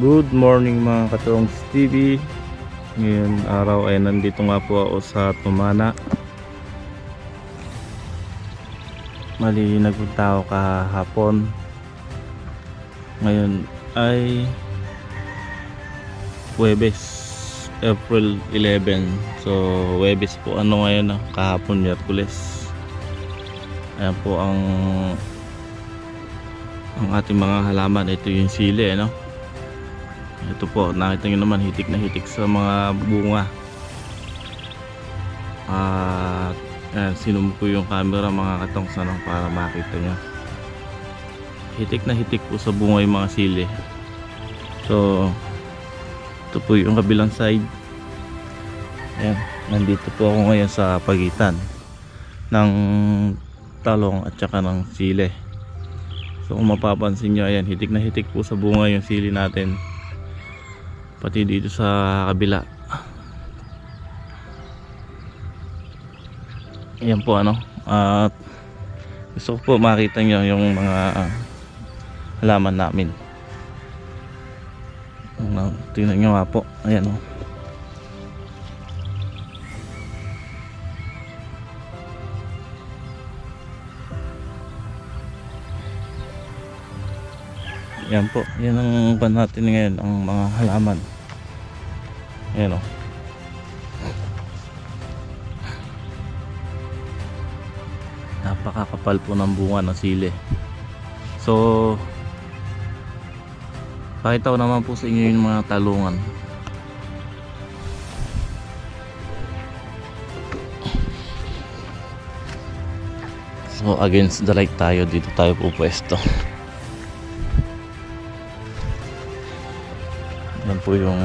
Good morning mga katongs TV Ngayon araw ay nandito nga po ako sa Tumana. Mali nagpunta ako kahapon. Ngayon ay Webes April 11 So Webes po ano ngayon ah, kahapon Miyerkules. Ayan po ang ang ating mga halaman. Ito yung sili ano ito po, nakita nyo naman hitik na hitik sa mga bunga. At uh, sinum ko yung camera mga katong para makita nyo. Hitik na hitik po sa bunga yung mga sili. So, ito po yung kabilang side. Ayan, nandito po ako ngayon sa pagitan ng talong at saka ng sili. So kung mapapansin nyo, ayan, hitik na hitik po sa bunga yung sili natin pati dito sa kabila. Yan po ano? At gusto ko po makita nyo yung mga halaman namin. Tingnan nyo nga po. Ayan o yan po. Yan ang ban natin ngayon ang mga halaman. Yan o. Napakakapal po ng bunga ng sili. So pakita ko naman po sa inyo yung mga talungan. So against the light tayo dito tayo po yan po yung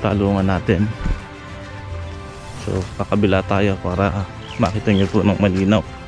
talungan natin. So kakabila tayo para makita nyo po ng malinaw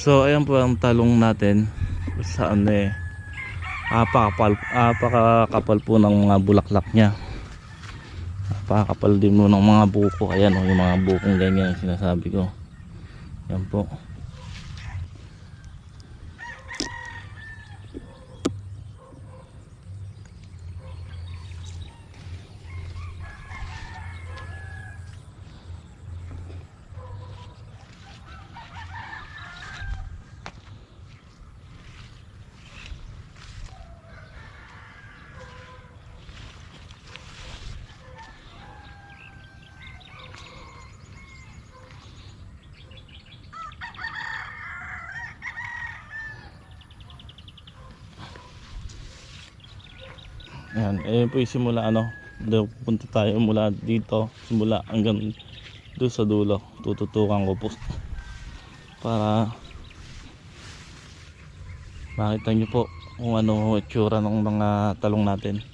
So ayan po ang talong natin. Saan eh apakapal, apakakapal po ng mga bulaklak niya. Apakapal din mo ng mga buko. Ayan o yung mga bukong ganyan sinasabi ko. Yan po Yan, eh po yung simula ano, punta tayo mula dito, simula hanggang doon sa dulo. Tututukan ko po para makita nyo po kung ano itsura ng mga talong natin.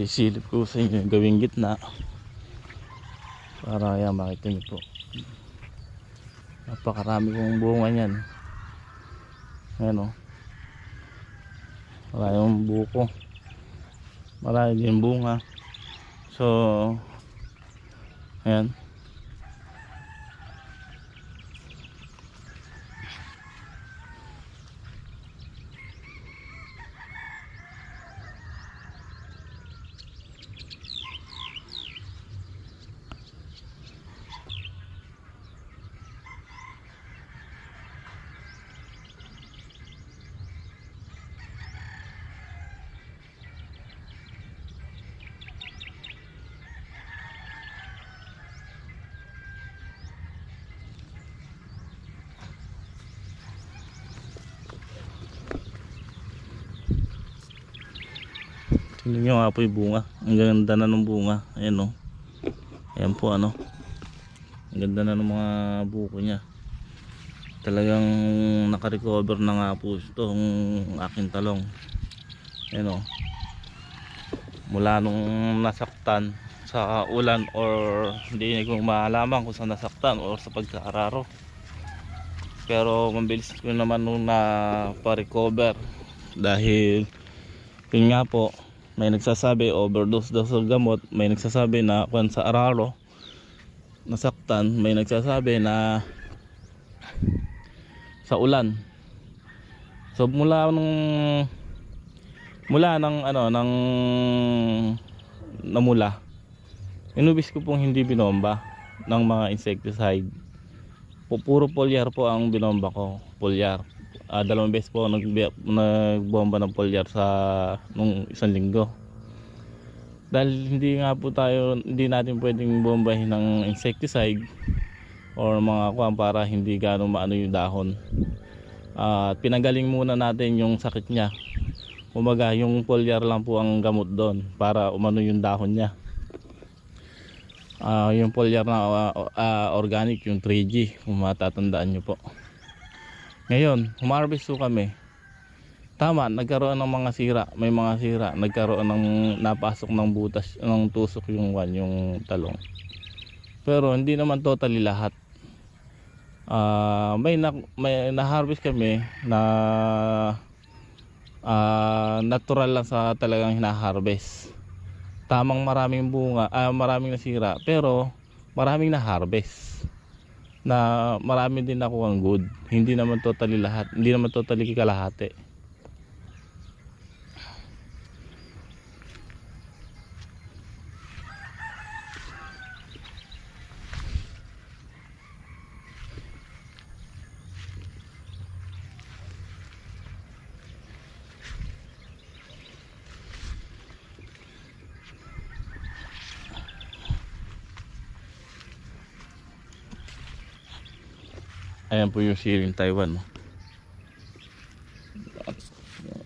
Sisilip ko sa inyo gawing gitna. Para yan makita nyo po. Napakarami kong bunga niyan. Ayan o marami yung buko marami din bunga. So ayan Tingnan nyo nga po yung bunga. Ang ganda na ng bunga. Ayan o. Ayan po ano. Ang ganda na ng mga buko niya. Talagang nakarecover na nga po ito ang aking talong. Ayan o. Mula nung nasaktan sa ulan or hindi ko maalaman kung saan nasaktan or sa pagkakararo. Pero mabilis ko naman nung na pa-recover dahil yun nga po may nagsasabi overdose daw sa gamot may nagsasabi na kung sa araro nasaktan may nagsasabi na sa ulan. So mula nung mula ng ano ng namula inubis ko pong hindi binomba ng mga insecticide Pu- puro foliar po ang binomba ko foliar Ah, dalawang beses po nag nagbomba ng foliar sa nung isang linggo. Dahil hindi nga po tayo hindi natin pwedeng bombahin ng insecticide or mga kuwan para hindi gano'ng maano yung dahon. At pinagaling muna natin yung sakit niya. Umaga yung foliar lang po ang gamot doon para umano yung dahon niya. Ah, yung foliar na ah, ah, organic yung 3G kung matatandaan nyo po ngayon, humarvest po kami. Tama, nagkaroon ng mga sira, may mga sira, nagkaroon ng napasok ng butas, ng tusok yung one, yung talong. Pero hindi naman totally lahat. Ah, may na, may na-harvest kami na ah, natural lang sa talagang hina-harvest. Tamang maraming bunga, ah, maraming nasira, pero maraming na-harvest na marami din ako ang good. Hindi naman totally lahat. Hindi naman totally kalahati. Ayan po yung siling Taiwan. no.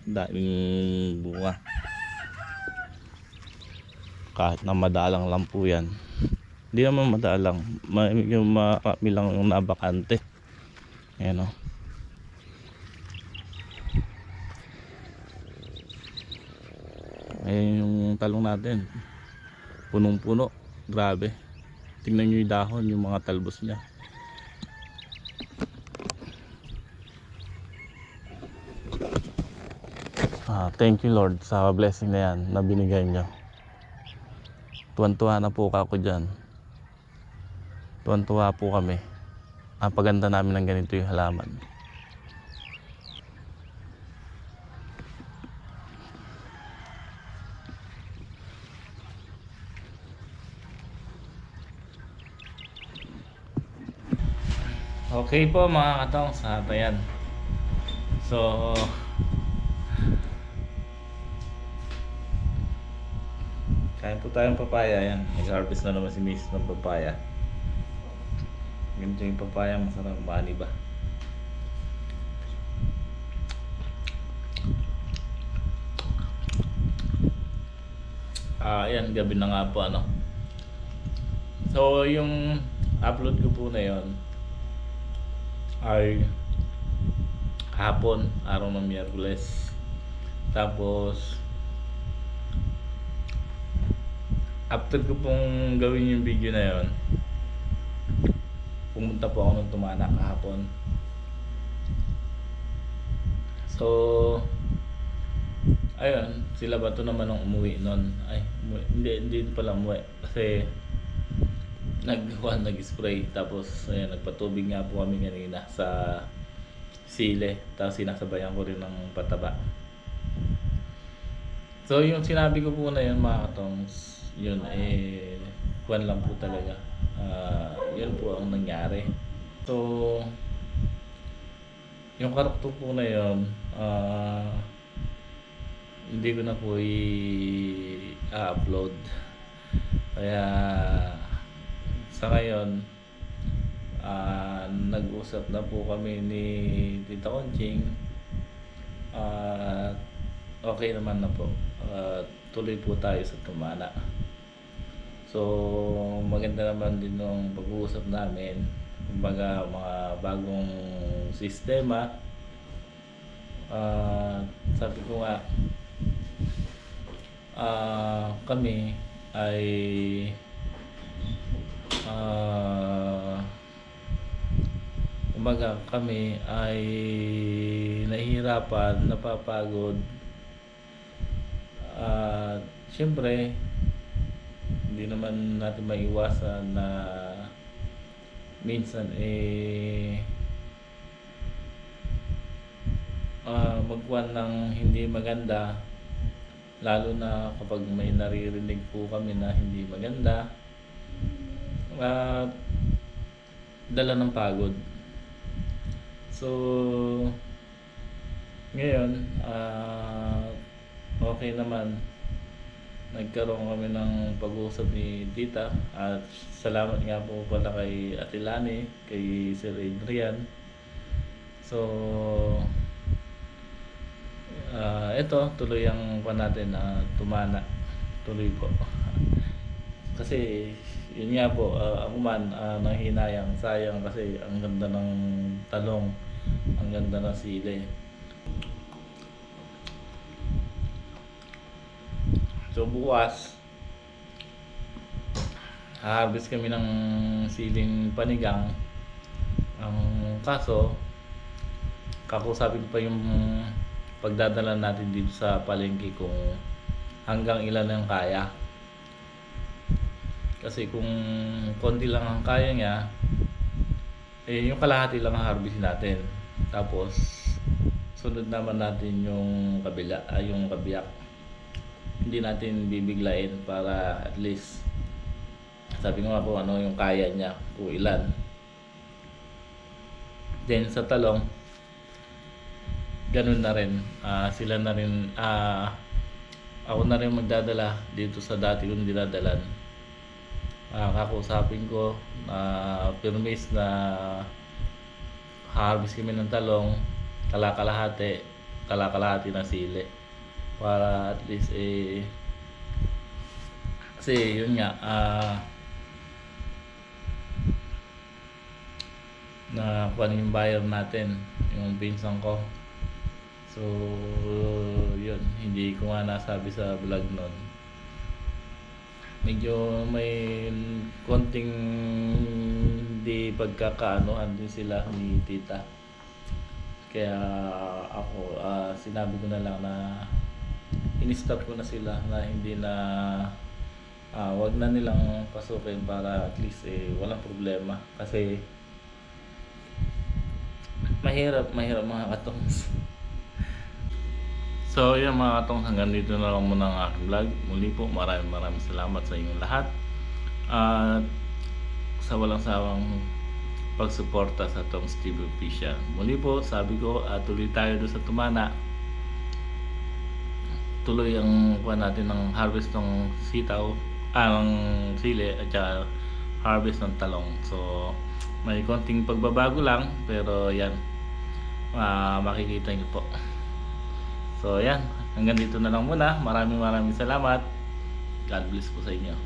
Daming bunga. Kahit na madalang lang po yan. Hindi naman madalang. Ma yung marami lang yung nabakante. Ayan o. Ayan yung talong natin. Punong-puno. Grabe. Tingnan nyo yung dahon, yung mga talbos niya. Ah, thank you Lord sa blessing na yan na binigay nyo. Tuwan-tuwa na po ako dyan. Tuwan-tuwa po kami. Ang paganda namin ng ganito yung halaman. Okay po mga katong sa hatayan. So, Kain po tayong papaya. Yan. Nag-harvest na naman si Miss ng papaya. Ganito yung papaya. Masarap. Mani ba? Ah, yan. Gabi na nga po ano. So, yung upload ko po na yon ay hapon, araw ng Miyerkules. Tapos, after ko pong gawin yung video na yon pumunta po ako ng tumana kahapon. So ayun sila ba to naman ang umuwi nun? Ay umuwi. hindi hindi pala umuwi. Kasi nag nag spray tapos ayun, nagpatubig nga po kami kanina sa sile. Tapos sinasabayan ko rin ng pataba. So yung sinabi ko po na yun mga katongs, yun eh, kwan lang po talaga. Ah, yun po ang nangyari. So, yung karakter po na yun, ah, hindi ko na po i-upload. Kaya, sa ngayon, ah, nag-usap na po kami ni Tita Conching. At okay naman na po. At tuloy po tayo sa tumana. So, maganda naman din yung pag-uusap namin. Kumbaga, mga bagong sistema. Ah, sabi ko nga, ah, kami ay ah, kumbaga kami ay nahihirapan, napapagod. At syempre, hindi naman natin maiwasan na minsan eh ah magkuhan ng hindi maganda. Lalo na kapag may naririnig po kami na hindi maganda at dala ng pagod. So ngayon ah okay naman nagkaroon kami ng pag-uusap ni Tita at salamat nga po pala kay Ate Lani, kay Sir Adrian. So, ah ito, tuloy ang pa natin na tumana. Tuloy po. Kasi, yun nga po, ah, ako man, ah, nanghinayang, sayang kasi ang ganda ng talong, ang ganda ng sili. So bukas, harvest kami ng siling panigang. Ang kaso, kakusapin pa yung pagdadala natin dito sa palengke kung hanggang ilan ang kaya. Kasi kung konti lang ang kaya niya, eh yung kalahati lang ang harvest natin. Tapos, sunod naman natin yung kabila, ay yung kabiyak hindi natin bibiglain para at least sabi ko nga po ano yung kaya niya kung ilan. Then sa talong ganun na rin. Ah, sila na rin ah, ako na rin magdadala dito sa dati kong dinadalan. Ah, kakausapin ko na permis na harvest kami ng talong kalakalahati kalakalahati na sili para at least eh kasi yun nga ah na kung ano yung buyer natin yung pinsan ko. So yun hindi ko nga nasabi sa vlog nun. Medyo may konting di pagkakaanohan din sila ni tita. Kaya ako ah, sinabi ko na lang na in-stop ko na sila na hindi na ah, wag na nilang pasukin para at least eh walang problema kasi mahirap mahirap mga katongs So yun mga katongs hanggang dito na lang muna ang aking vlog muli po maraming maraming salamat sa inyong lahat at sa walang sawang pagsuporta sa Tongs TV Official. Muli po, sabi ko, ah, tuloy tayo doon sa Tumana. Tuloy ang kuha natin ng harvest ng sitaw, ah, ng sili at saka harvest ng talong. So, may konting pagbabago lang, pero yan, ah, makikita niyo po. So, yan, hanggang dito na lang muna. Maraming maraming salamat. God bless po sa inyo.